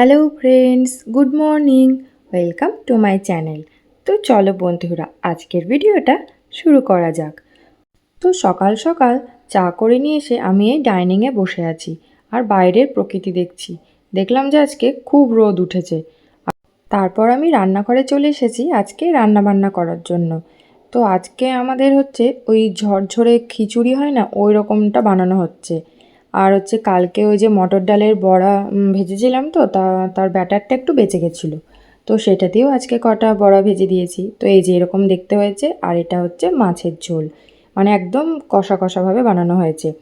Hello friends good morning welcome to my channel তো চলো বন্ধুরা, আজকের ভিডিওটা শুরু করা যাক। তো সকাল সকাল চা করে নিয়ে এসে আমি এই ডাইনিংয়ে বসে আছি আর বাইরের প্রকৃতি দেখছি। দেখলাম যে আজকে খুব রোদ উঠেছে। তারপর আমি রান্নাঘরে চলে এসেছি আজকে রান্না বান্না করার জন্য। তো আজকে আমাদের হচ্ছে ওই ঝরঝরে খিচুড়ি হয় না, ওই রকমটা বানানো হচ্ছে। আর হচ্ছে কালকে ওই যে মটর ডালের বড়া ভেজেছিলাম তো, তা, তার ব্যাটারটা একটু বেঁচে গেছিল। তো সেটা দিয়েও আজকে কটা বড়া ভেজে দিয়েছি। তো এই যে এরকম দেখতে হয়েছে, আর এটা হচ্ছে মাছের ঝোল। মানে একদম কষা কষাভাবে বানানো হয়েছে।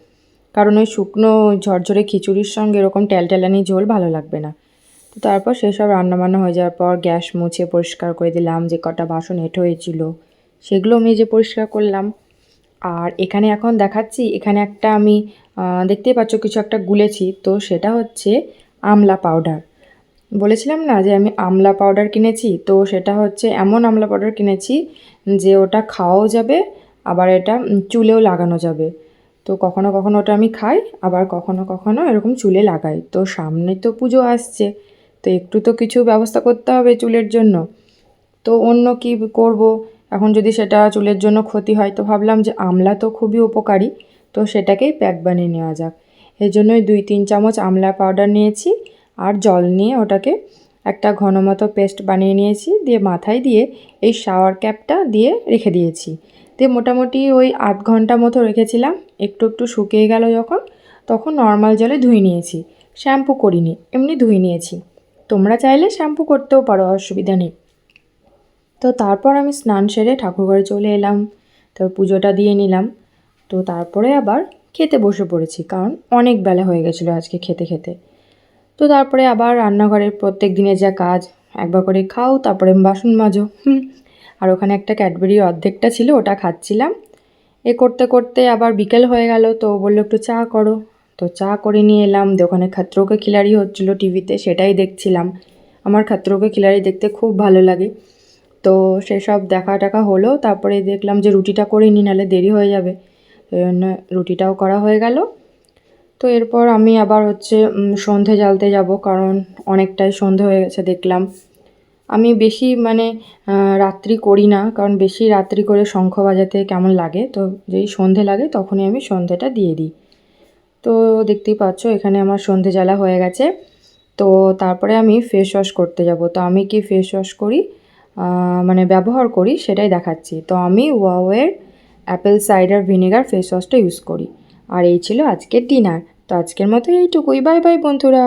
কারণ ওই শুকনো, ঝরঝরে খিচুড়ির সঙ্গে এরকম ট্যালট্যালানি ঝোল ভালো লাগবে না। তো তারপর সেসব রান্নাবান্না হয়ে যাওয়ার পর গ্যাস মুছে পরিষ্কার করে দিলাম, যে কটা বাসন হেঁটে হয়েছিল, সেগুলো মেজে পরিষ্কার করলাম। আর এখানে এখন দেখাচ্ছি, এখানে একটা আমি দেখতেই পাচ্ছ কিছু একটা গুলেছি। তো সেটা হচ্ছে আমলা পাউডার বলেছিলাম না যে আমি আমলা পাউডার কিনেছি? তো সেটা হচ্ছে এমন আমলা পাউডার কিনেছি যে ওটা খাওয়াও যাবে, আবার এটা চুলেও লাগানো যাবে। তো কখনো কখনো ওটা আমি খাই, আবার কখনো কখনো এরকম চুলে লাগাই। তো সামনে তো পুজো আসছে, তো একটু তো কিছু ব্যবস্থা করতে হবে চুলের জন্য। তো অন্য কি করব? এখন যদি সেটা চুলের জন্য ক্ষতি হয়, তো ভাবলাম যে আমলা তো খুবই উপকারী। তো সেটাকেই প্যাক বানিয়ে নেওয়া যাক। এই জন্যই দুই তিন চামচ আমলা পাউডার নিয়েছি আর জল নিয়ে ওটাকে একটা ঘন মতো পেস্ট বানিয়ে নিয়েছি দিয়ে মাথায় দিয়ে এই শাওয়ার ক্যাপটা দিয়ে রেখে দিয়েছি। দিয়ে মোটামুটি ওই আধ ঘণ্টা মতো রেখেছিলাম, একটু একটু শুকিয়ে গেল যখন, তখন নর্মাল জলে ধুয়ে নিয়েছি। শ্যাম্পু করিনি, এমনি ধুয়ে নিয়েছি। তোমরা চাইলে শ্যাম্পু করতেও পারো, অসুবিধা নেই। তো তারপর আমি স্নান সেরে ঠাকুরঘরে চলে এলাম। তো পুজোটা দিয়ে নিলাম। তো তারপরে আবার খেতে বসে পড়েছি, কারণ অনেক বেলা হয়ে গেছিল আজকে খেতে খেতে। তো তারপরে আবার রান্নাঘরের প্রত্যেক দিনের যা কাজ, একবার করে খাও, তারপরে বাসন মাজো আর ওখানে একটা ক্যাডবেরির অর্ধেকটা ছিল, ওটা খাচ্ছিলাম। এ করতে করতে আবার বিকেল হয়ে গেল, তো বলল একটু চা করো। তো চা করে নিয়ে এলাম ওখানে খাত্রোকে খিলাড়ি হচ্ছিল টিভিতে, সেটাই দেখছিলাম। আমার খাত্রোকে খিলাড়ি দেখতে খুব ভালো লাগে। তো সেসব দেখা টাকা হলো, তারপরে দেখলাম যে রুটিটা করে নি, নাহলে দেরি হয়ে যাবে। জন্য রুটিটাও করা হয়ে গেল। তো এরপর আমি আবার হচ্ছে সন্ধে জ্বালতে যাব, কারণ অনেকটাই সন্ধে হয়ে গেছে দেখলাম। আমি বেশি মানে রাত্রি করি না, কারণ বেশি রাত্রি করে শঙ্খ বাজাতে কেমন লাগে, তো যেই সন্ধে লাগে তখনই আমি সন্ধেটা দিয়ে দিই। তো দেখতেই পাচ্ছ, এখানে আমার সন্ধে জ্বালা হয়ে গেছে। তো তারপরে আমি ফেস ওয়াশ করতে যাব। তো আমি কি ফেস ওয়াশ করি? মানে ব্যবহার করি সেটাই দেখাচ্ছি। তো আমি ওয়াওয়ের অ্যাপেল সাইডার ভিনেগার ফেস ওয়াশটা ইউজ করি। আর এই ছিল আজকের ডিনার তো আজকের মতো এইটুকুই। বাই বাই বন্ধুরা।